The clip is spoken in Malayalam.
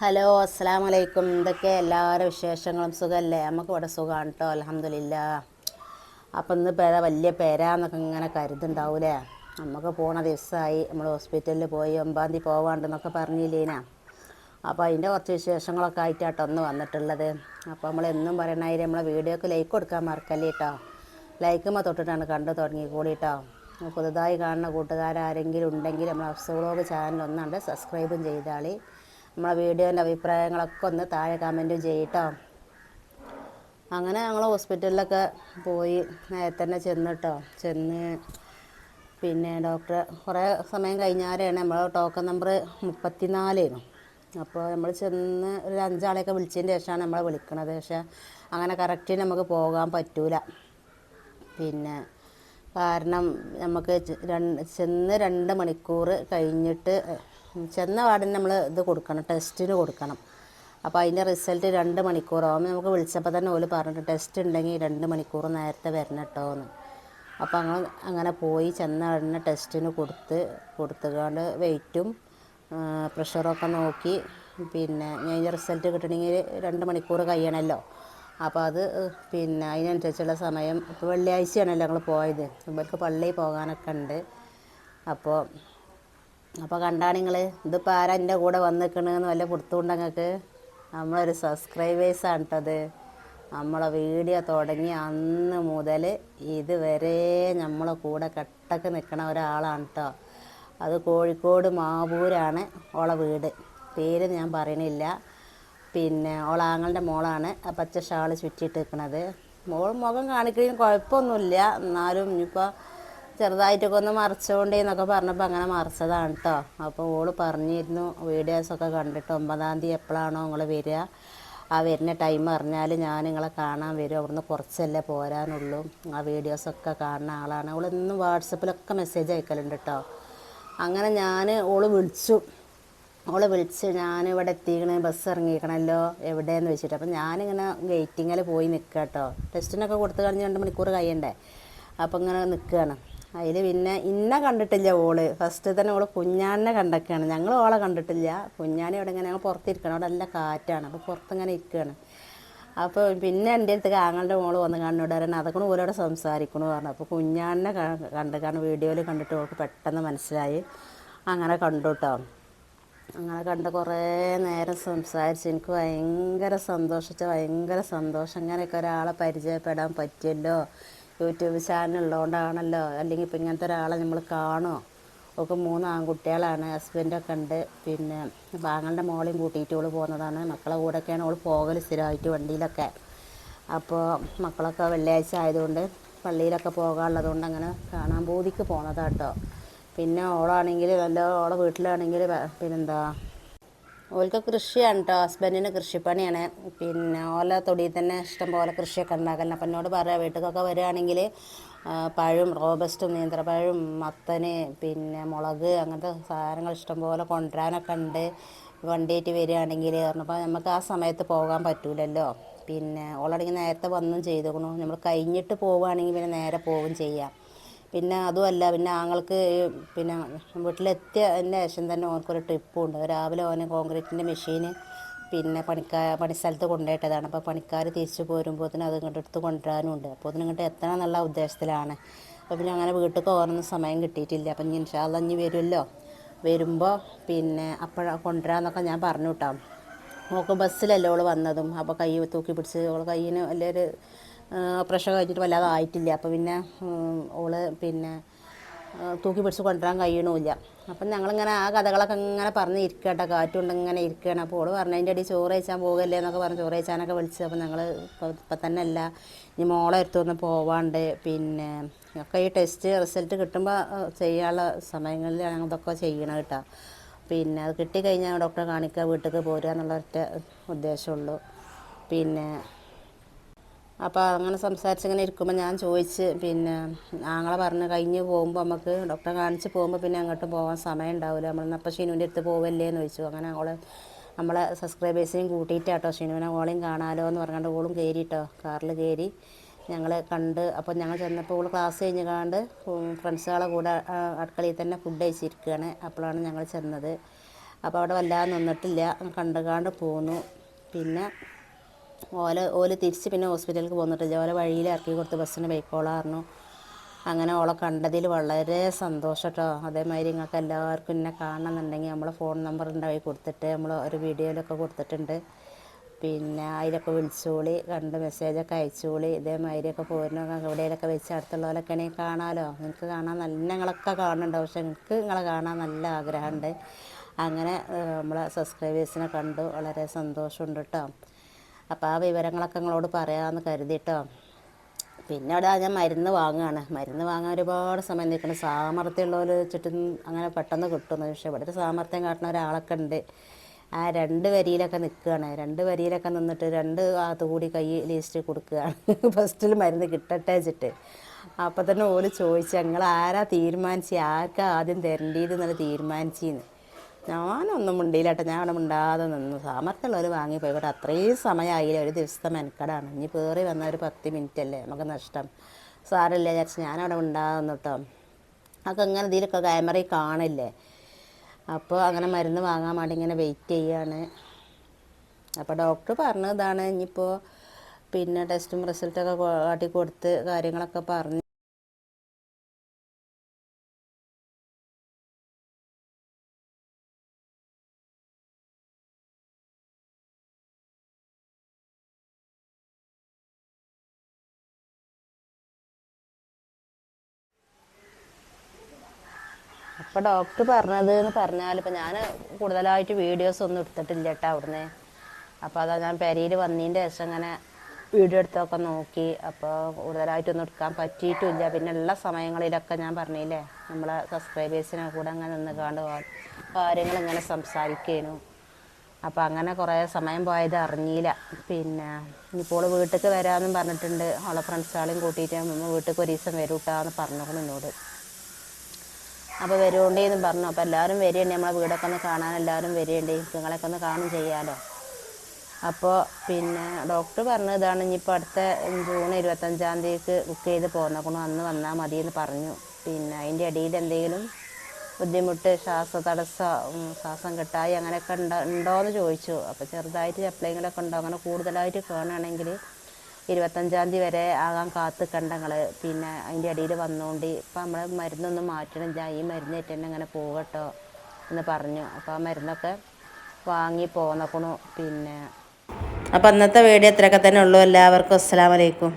ഹലോ അസ്സാം വലൈക്കും എന്തൊക്കെ എല്ലാവരും വിശേഷങ്ങളും? സുഖമല്ലേ നമുക്ക് ഇവിടെ സുഖമാണ് കേട്ടോ അലഹമില്ല അപ്പം ഇന്ന് പേര വലിയ പേരാന്നൊക്കെ ഇങ്ങനെ കരുതുണ്ടാവൂലേ നമുക്ക് പോണ ദിവസമായി നമ്മൾ ഹോസ്പിറ്റലിൽ പോയി ഒമ്പാം തീയതി പോവാണ്ടെന്നൊക്കെ പറഞ്ഞില്ലേനാ. അപ്പോൾ അതിന്റെ കുറച്ച് വിശേഷങ്ങളൊക്കെ ആയിട്ടാട്ടോ ഒന്ന് വന്നിട്ടുള്ളത്. അപ്പോൾ നമ്മൾ എന്നും പറയണായി നമ്മളെ വീഡിയോക്ക് ലൈക്ക് കൊടുക്കാൻ മറക്കല്ലേ കേട്ടോ ലൈക്കുമ്പോൾ തൊട്ടിട്ടാണ് കണ്ടു തുടങ്ങി കൂടി കേട്ടോ പുതുതായി കാണുന്ന കൂട്ടുകാരാരെങ്കിലും ഉണ്ടെങ്കിൽ നമ്മൾ അഫ്സോളോഗ് ചാനൽ ഒന്നുണ്ട് സബ്സ്ക്രൈബും ചെയ്താളി. നമ്മളെ വീഡിയോന്റെ അഭിപ്രായങ്ങളൊക്കെ ഒന്ന് താഴെ കമന്റും ചെയ്യട്ടോ. അങ്ങനെ ഞങ്ങൾ ഹോസ്പിറ്റലിലൊക്കെ പോയി നേരത്തെ തന്നെ ചെന്നിട്ടോ. ചെന്ന് പിന്നെ ഡോക്ടർ കുറേ സമയം കഴിഞ്ഞാലാണ് നമ്മളെ ടോക്കൺ നമ്പർ മുപ്പത്തിനാലായിരുന്നു അപ്പോൾ നമ്മൾ ചെന്ന് ഒരു അഞ്ചാളെയൊക്കെ വിളിച്ചതിന് ശേഷമാണ് നമ്മളെ വിളിക്കണത്. പക്ഷേ അങ്ങനെ കറക്റ്റ് നമുക്ക് പോകാൻ പറ്റൂല. പിന്നെ കാരണം നമുക്ക് ചെന്ന് രണ്ട് മണിക്കൂർ കഴിഞ്ഞിട്ട് ചെന്ന പാടിന് നമ്മൾ ഇത് കൊടുക്കണം ടെസ്റ്റിന് കൊടുക്കണം. അപ്പോൾ അതിന്റെ റിസൾട്ട് രണ്ട് മണിക്കൂറാവും നമുക്ക് വിളിച്ചപ്പോൾ തന്നെ ഓൽ പറഞ്ഞിട്ട് ടെസ്റ്റ് ഉണ്ടെങ്കിൽ രണ്ട് മണിക്കൂർ നേരത്തെ വരണം കേട്ടോ എന്ന് അപ്പോൾ അങ്ങനെ അങ്ങനെ പോയി ചെന്ന ഉടനെ ടെസ്റ്റിന് കൊടുത്ത് കൊടുത്തുകൊണ്ട് വെയിറ്റും പ്രഷറൊക്കെ നോക്കി. പിന്നെ അതിന്റെ റിസൾട്ട് കിട്ടണമെങ്കിൽ രണ്ട് മണിക്കൂർ കഴിയണമല്ലോ അപ്പോൾ അത് പിന്നെ അതിനനുസരിച്ചുള്ള സമയം. ഇപ്പോൾ വെള്ളിയാഴ്ചയാണല്ലോ ഞങ്ങൾ പോയത്. ഇവർക്ക് പള്ളിയിൽ പോകാനൊക്കെ ഉണ്ട് അപ്പോൾ അപ്പോൾ കണ്ടാണ് നിങ്ങൾ ഇതിപ്പോൾ ആരാ എന്റെ കൂടെ വന്നിക്കണെന്ന് വല്ല കൊടുത്തുകൊണ്ട് ഞങ്ങൾക്ക് നമ്മളൊരു സബ്സ്ക്രൈബേഴ്സാണ് കേട്ടത് നമ്മളെ വീഡിയോ തുടങ്ങി അന്ന് മുതൽ ഇതുവരെ നമ്മളെ കൂടെ കട്ടക്ക് നിൽക്കണ ഒരാളാണ് കേട്ടോ അത് കോഴിക്കോട് മാവൂരാണ് ഓളെ വീട്. പേര് ഞാൻ പറയണില്ല. പിന്നെ ഓളാങ്ങളുടെ മോളാണ് ആ പച്ച ഷാൾ ചുറ്റിയിട്ട് നിൽക്കണത് മോൾ മുഖം കാണിക്കുന്നതിന് കുഴപ്പമൊന്നുമില്ല. എന്നാലും ഇനിയിപ്പോൾ ചെറുതായിട്ടൊക്കെ ഒന്ന് മറിച്ചോണ്ടേ എന്നൊക്കെ പറഞ്ഞപ്പോൾ അങ്ങനെ മറിച്ചതാണ് കേട്ടോ അപ്പോൾ ഓൾ പറഞ്ഞിരുന്നു വീഡിയോസൊക്കെ കണ്ടിട്ട് ഒമ്പതാം തീയതി എപ്പോഴാണോ നിങ്ങൾ വരിക. ആ വരുന്ന ടൈം അറിഞ്ഞാൽ ഞാൻ നിങ്ങളെ കാണാൻ വരും. അവിടുന്ന് കുറച്ചല്ലേ പോരാനുള്ളൂ. ആ വീഡിയോസൊക്കെ കാണുന്ന ആളാണ്. അവൾ ഇന്നും വാട്സപ്പിലൊക്കെ മെസ്സേജ് അയക്കലുണ്ട് കേട്ടോ അങ്ങനെ ഞാൻ ഓൾ വിളിച്ചു. ഓളെ വിളിച്ച് ഞാനിവിടെ എത്തിക്കണേ ബസ് ഇറങ്ങിക്കണല്ലോ എവിടെയെന്ന് വെച്ചിട്ട്. അപ്പം ഞാനിങ്ങനെ വെയിറ്റിങ്ങിൽ പോയി നിൽക്കുക കേട്ടോ ടെസ്റ്റിനൊക്കെ കൊടുത്തു കഴിഞ്ഞ് രണ്ട് മണിക്കൂർ കഴിയണ്ടേ? അപ്പം ഇങ്ങനെ നിൽക്കുകയാണ് അതിൽ പിന്നെ ഇന്ന കണ്ടിട്ടില്ല ഓൾ. ഫസ്റ്റ് തന്നെ ഓൾ കുഞ്ഞാനെ കണ്ടൊക്കെയാണ്. ഞങ്ങൾ ഓളെ കണ്ടിട്ടില്ല. കുഞ്ഞാനെ ഇവിടെ ഇങ്ങനെ ഞങ്ങൾ പുറത്തിരിക്കണം. അവിടെ നല്ല കാറ്റാണ്. അപ്പോൾ പുറത്തിങ്ങനെ ഇരിക്കുകയാണ് അപ്പോൾ പിന്നെ എന്റെ അടുത്ത് ആങ്ങളുടെ മോൾ വന്ന് കണ്ണോട് പറയണം അതൊക്കെ ഓരോട് സംസാരിക്കണു പറഞ്ഞു. അപ്പോൾ കുഞ്ഞാനെ കണ്ട് കാരണം വീഡിയോയിൽ കണ്ടിട്ട് ഓൾക്ക് പെട്ടെന്ന് മനസ്സിലായി. അങ്ങനെ കണ്ടു കേട്ടോ അങ്ങനെ കണ്ട് കുറേ നേരം സംസാരിച്ച്. എനിക്ക് ഭയങ്കര സന്തോഷിച്ച ഭയങ്കര സന്തോഷം. ഇങ്ങനെയൊക്കെ ഒരാളെ പരിചയപ്പെടാൻ പറ്റിയല്ലോ. യൂട്യൂബ് ചാനൽ ഉള്ളതുകൊണ്ടാണല്ലോ അല്ലെങ്കിൽ ഇപ്പം ഇങ്ങനത്തെ ഒരാളെ നമ്മൾ കാണുമോ ഒക്കെ മൂന്ന് ആൺകുട്ടികളാണ് ഹസ്ബൻഡൊക്കെ ഉണ്ട്. പിന്നെ ബാങ്ങളുടെ മോളെയും കൂട്ടിയിട്ട് ഓൾ പോകുന്നതാണ്. മക്കളെ കൂടെയൊക്കെയാണ് ഓൾ പോകൽ സ്ഥിരമായിട്ട് വണ്ടിയിലൊക്കെ. അപ്പോൾ മക്കളൊക്കെ വെള്ളിയാഴ്ച ആയതുകൊണ്ട് പള്ളിയിലൊക്കെ പോകാനുള്ളത് കൊണ്ട് അങ്ങനെ കാണാൻ ബോധിക്ക് പോണതാട്ടോ പിന്നെ ഓളാണെങ്കിൽ നല്ല ഓളെ വീട്ടിലാണെങ്കിൽ പിന്നെന്താ ഓൾക്ക് കൃഷിയാണ് കേട്ടോ ഹസ്ബൻഡിന് കൃഷിപ്പണിയാണ്. പിന്നെ ഓല തൊടിയിൽ തന്നെ ഇഷ്ടം പോലെ കൃഷിയൊക്കെ ഉണ്ടാക്കലാണ് അപ്പം എന്നോട് പറയാം വീട്ടിലൊക്കെ വരികയാണെങ്കിൽ പഴം റോബസ്റ്റും നീന്തപ്പഴം മത്തന് പിന്നെ മുളക് അങ്ങനത്തെ സാധനങ്ങൾ ഇഷ്ടം പോലെ കൊണ്ടുവരാനൊക്കെ ഉണ്ട്. വണ്ടിയായിട്ട് വരികയാണെങ്കിൽ പറഞ്ഞപ്പോൾ നമുക്ക് ആ സമയത്ത് പോകാൻ പറ്റൂലല്ലോ. പിന്നെ ഓളാണെങ്കിൽ നേരത്തെ വന്നും ചെയ്തേക്കണു. നമ്മൾ കഴിഞ്ഞിട്ട് പോവുകയാണെങ്കിൽ പിന്നെ നേരെ പോവുകയും ചെയ്യാം. പിന്നെ അതുമല്ല പിന്നെ ആങ്ങൾക്ക് പിന്നെ വീട്ടിലെത്തിയ ശേഷം തന്നെ ഓനക്കൊരു ട്രിപ്പും ഉണ്ട് രാവിലെ ഓന് കോൺക്രീറ്റിന്റെ മെഷീന് പിന്നെ പണിക്കാ പണിസ്ഥലത്ത് കൊണ്ടുപോയിട്ടതാണ്. അപ്പോൾ പണിക്കാർ തിരിച്ചു പോരുമ്പോഴത്തേനും അത് ഇങ്ങോട്ട് എടുത്ത് കൊണ്ടുവരാനും ഉണ്ട് അപ്പോൾ അതിന് ഇങ്ങോട്ട് എത്തണം എന്നുള്ള ഉദ്ദേശത്തിലാണ്. അപ്പോൾ പിന്നെ അങ്ങനെ വീട്ടിൽ പോകാനൊന്നും സമയം കിട്ടിയിട്ടില്ല. അപ്പം ഇനി ഇൻഷാല്ല ഇനി വരുമല്ലോ. വരുമ്പോൾ പിന്നെ അപ്പോഴാണ് കൊണ്ടുവരാമെന്നൊക്കെ ഞാൻ പറഞ്ഞു കേട്ടോ നോക്കും ബസ്സിലല്ലേ ഓൾ വന്നതും. അപ്പോൾ കൈ തൂക്കി പിടിച്ച് ഓൾ കയ്യിന് വലിയൊരു ഓപ്പറേഷൻ കഴിഞ്ഞിട്ട് വല്ലാതെ ആയിട്ടില്ല. അപ്പോൾ പിന്നെ ഓൾ പിന്നെ തൂക്കി പിടിച്ച് കൊണ്ടുവരാൻ കഴിയണമില്ല അപ്പം ഞങ്ങളിങ്ങനെ ആ കഥകളൊക്കെ ഇങ്ങനെ പറഞ്ഞ് ഇരിക്കട്ടെ. കാറ്റുകൊണ്ട് ഇങ്ങനെ ഇരിക്കുകയാണ് അപ്പോൾ ഓൾ പറഞ്ഞു അതിന്റെ അടി ചോറ് കഴിച്ചാൽ പോകല്ലേ എന്നൊക്കെ പറഞ്ഞ് ചോറ് കഴിച്ചാനൊക്കെ വിളിച്ചു. അപ്പോൾ ഞങ്ങൾ ഇപ്പം തന്നെ അല്ല. ഇനി മോളെ അടുത്തൊന്ന് പോവാണ്ട്. പിന്നെ ഒക്കെ ഈ ടെസ്റ്റ് റിസൾട്ട് കിട്ടുമ്പോൾ ചെയ്യാനുള്ള സമയങ്ങളിൽ ഞങ്ങൾ ഇതൊക്കെ ചെയ്യണം കേട്ടോ. പിന്നെ അത് കിട്ടിക്കഴിഞ്ഞാൽ ഡോക്ടറെ കാണിക്കുക വീട്ടിലേക്ക് പോരുക എന്നുള്ള ഒറ്റ ഉദ്ദേശമുള്ളൂ പിന്നെ അപ്പോൾ അങ്ങനെ സംസാരിച്ചിങ്ങനെ ഇരിക്കുമ്പോൾ ഞാൻ ചോദിച്ച് പിന്നെ ആങ്ങളെ പറഞ്ഞ് കഴിഞ്ഞ് പോകുമ്പോൾ നമുക്ക് ഡോക്ടറെ കാണിച്ച് പോകുമ്പോൾ പിന്നെ അങ്ങോട്ട് പോകാൻ സമയം ഉണ്ടാവില്ല നമ്മൾ അപ്പോൾ ഷിനുവിന്റെ അടുത്ത് പോവല്ലേ എന്ന് ചോദിച്ചു. അങ്ങനെ അവളെ നമ്മളെ സബ്സ്ക്രൈബേഴ്സിനെയും കൂട്ടിയിട്ടാട്ടോ ഷിനുവിനെ ഓളെയും കാണാലോ എന്ന് പറഞ്ഞുകൊണ്ട് ഓളും കയറിയിട്ടോ കാറിൽ കയറി ഞങ്ങൾ കണ്ട് അപ്പോൾ ഞങ്ങൾ ചെന്നപ്പോൾ ഓൾ ക്ലാസ് കഴിഞ്ഞ് കാണ്ട് ഫ്രണ്ട്സുകളെ കൂടെ അടുക്കളയിൽ തന്നെ ഫുഡ് കഴിച്ചിരിക്കുകയാണ് അപ്പോഴാണ് ഞങ്ങൾ ചെന്നത്. അപ്പോൾ അവിടെ വല്ലാതെ നിന്നിട്ടില്ല. കണ്ടുകാണ്ട് പോന്നു. പിന്നെ ഓല ഓൽ തിരിച്ച് പിന്നെ ഹോസ്പിറ്റലിലേക്ക് പോന്നിട്ടില്ല ഓല വഴിയിൽ ഇറക്കി കൊടുത്ത് ബസ്സിന് ബൈക്കോളായിരുന്നു അങ്ങനെ ഓളെ കണ്ടതിൽ വളരെ സന്തോഷം കേട്ടോ അതേമാതിരി നിങ്ങൾക്ക് എല്ലാവർക്കും എന്നെ കാണണമെന്നുണ്ടെങ്കിൽ നമ്മളെ ഫോൺ നമ്പർ ഉണ്ടായി കൊടുത്തിട്ട് നമ്മൾ ഒരു വീഡിയോയിലൊക്കെ കൊടുത്തിട്ടുണ്ട്. പിന്നെ അതിലൊക്കെ വിളിച്ചോളി കണ്ട് മെസ്സേജൊക്കെ അയച്ചോളി ഇതേമാതിരിയൊക്കെ പോരുന്ന. എവിടെയൊക്കെ വെച്ച് അടുത്തുള്ളവരൊക്കെ ആണെങ്കിൽ കാണാമല്ലോ നിങ്ങൾക്ക് കാണാൻ നല്ല നിങ്ങളൊക്കെ കാണുന്നുണ്ട് പക്ഷെ എനിക്ക് നിങ്ങളെ കാണാൻ നല്ല ആഗ്രഹമുണ്ട് അങ്ങനെ നമ്മളെ സബ്സ്ക്രൈബേഴ്സിനെ കണ്ടു. വളരെ സന്തോഷമുണ്ട് കേട്ടോ അപ്പോൾ ആ വിവരങ്ങളൊക്കെ നിങ്ങളോട് പറയാമെന്ന് കരുതിയിട്ടോ പിന്നെ അവിടെ ഞാൻ മരുന്ന് വാങ്ങുകയാണ് മരുന്ന് വാങ്ങാൻ ഒരുപാട് സമയം നിൽക്കണം സാമർത്ഥ്യമുള്ളവർ ചുറ്റും അങ്ങനെ പെട്ടെന്ന് കിട്ടുന്നു. പക്ഷേ ഇവിടെ ഒരു സാമർത്ഥ്യം കാട്ടുന്ന ഒരാളൊക്കെ ഉണ്ട്. ആ രണ്ട് വരിയിലൊക്കെ നിൽക്കുകയാണ്. രണ്ട് വരിയിലൊക്കെ നിന്നിട്ട് രണ്ട് ഭാഗത്ത് കൂടി കൈ ലിസ്റ്റ് കൊടുക്കുകയാണ്. ഫസ്റ്റിൽ മരുന്ന് കിട്ടട്ടെ വെച്ചിട്ട്. അപ്പോൾ തന്നെ ഓൽ ചോദിച്ചു ഞങ്ങൾ ആരാ തീരുമാനിച്ചു? ആർക്കാ ആദ്യം തരേണ്ടത് എന്നുള്ള തീരുമാനിച്ചെന്ന്. ഞാനൊന്നും മിണ്ടിയില്ല കേട്ടോ ഞാൻ അവിടെ മിണ്ടാതെ നിന്നു. സാമർത്ഥ്യമുള്ളവർ വാങ്ങി പോയിക്കോട്ടെ അത്രയും സമയമായില്ല ഒരു ദിവസത്തെ മെനക്കടാണ്. ഇനി പേറി വന്ന ഒരു പത്ത് മിനിറ്റ് അല്ലേ നമുക്ക് നഷ്ടം. സാരമില്ല വിചാരിച്ച് ഞാനവിടെ മിണ്ടാതെ നിന്നിട്ടോ. അതൊക്കെ ഇങ്ങനെ ഇതിലൊക്കെ ക്യാമറയിൽ കാണില്ലേ? അപ്പോൾ അങ്ങനെ മരുന്ന് വാങ്ങാൻ വേണ്ടി ഇങ്ങനെ വെയിറ്റ് ചെയ്യാണ്. അപ്പോൾ ഡോക്ടർ പറഞ്ഞതാണ്. ഇനിയിപ്പോൾ പിന്നെ ടെസ്റ്റും റിസൾട്ടൊക്കെ കാട്ടി കൊടുത്ത് കാര്യങ്ങളൊക്കെ പറഞ്ഞ് അപ്പോൾ ഡോക്ടർ പറഞ്ഞത് എന്ന് പറഞ്ഞാൽ ഇപ്പൊ ഞാൻ കൂടുതലായിട്ട് വീഡിയോസ് ഒന്നും എടുത്തിട്ടില്ല കേട്ടോ അവിടുന്ന്. അപ്പോൾ അതാ ഞാൻ പെരയിൽ വന്നതിന്റെ ശേഷം ഇങ്ങനെ വീഡിയോ എടുത്തൊക്കെ നോക്കി. അപ്പോൾ കൂടുതലായിട്ടൊന്നും എടുക്കാൻ പറ്റിയിട്ടില്ല. പിന്നെ ഉള്ള സമയങ്ങളിലൊക്കെ ഞാൻ പറഞ്ഞില്ലേ നമ്മളെ സബ്സ്ക്രൈബേഴ്സിനെ കൂടെ അങ്ങനെ നിന്ന് കാണ്ട് കാര്യങ്ങൾ ഇങ്ങനെ സംസാരിക്കേനു. അപ്പോൾ അങ്ങനെ കുറേ സമയം പോയത് അറിഞ്ഞില്ല. പിന്നെ ഇനിയിപ്പോൾ വീട്ടിലേക്ക് വരാമെന്നും പറഞ്ഞിട്ടുണ്ട്. അവളെ ഫ്രണ്ട്സുകളെയും കൂട്ടിയിട്ട് വീട്ടിലേക്ക് ഒരു ദിവസം വരൂട്ടാന്ന് പറഞ്ഞോളൂ എന്നോട് അപ്പോൾ വരുകൊണ്ടേന്ന് പറഞ്ഞു. അപ്പോൾ എല്ലാവരും വരികയുണ്ട് നമ്മളെ വീടൊക്കെ ഒന്ന് കാണാൻ എല്ലാവരും വരികയുണ്ട് നിങ്ങളെയൊക്കെ ഒന്ന് കാണും ചെയ്യാമല്ലോ അപ്പോൾ പിന്നെ ഡോക്ടർ പറഞ്ഞു പറഞ്ഞതാണ് ഇനിയിപ്പോൾ അടുത്ത ജൂൺ ഇരുപത്തഞ്ചാം തീയതിക്ക് ബുക്ക് ചെയ്ത് പോന്നേക്കണു. അന്ന് വന്നാൽ മതി എന്ന് പറഞ്ഞു. പിന്നെ അതിന്റെ ഇടയിൽ എന്തെങ്കിലും ബുദ്ധിമുട്ട് ശ്വാസ തടസ്സം ശ്വാസം കിട്ടായി അങ്ങനെയൊക്കെ ഉണ്ടോ ഉണ്ടോയെന്ന് ചോദിച്ചു. അപ്പോൾ ചെറുതായിട്ട് എപ്പോഴെങ്കിലുമൊക്കെ ഉണ്ടോ അങ്ങനെ കൂടുതലായിട്ട് കാണുകയാണെങ്കിൽ ഇരുപത്തഞ്ചാം തീയതി വരെ ആകാൻ കാത്ത് കണ്ടങ്ങൾ പിന്നെ അതിന്റെ ഇടയിൽ വന്നുകൊണ്ട് ഇപ്പം നമ്മൾ മരുന്നൊന്നും ഞാൻ ഈ മരുന്നേറ്റ് തന്നെ അങ്ങനെ പോകട്ടോ എന്ന് പറഞ്ഞു. അപ്പോൾ ആ മരുന്നൊക്കെ വാങ്ങി പോന്നക്കണു. പിന്നെ അപ്പോൾ അന്നത്തെ വീഡിയോ ഇത്രയൊക്കെ തന്നെ ഉള്ളൂ. എല്ലാവർക്കും അസ്സലാമലൈക്കും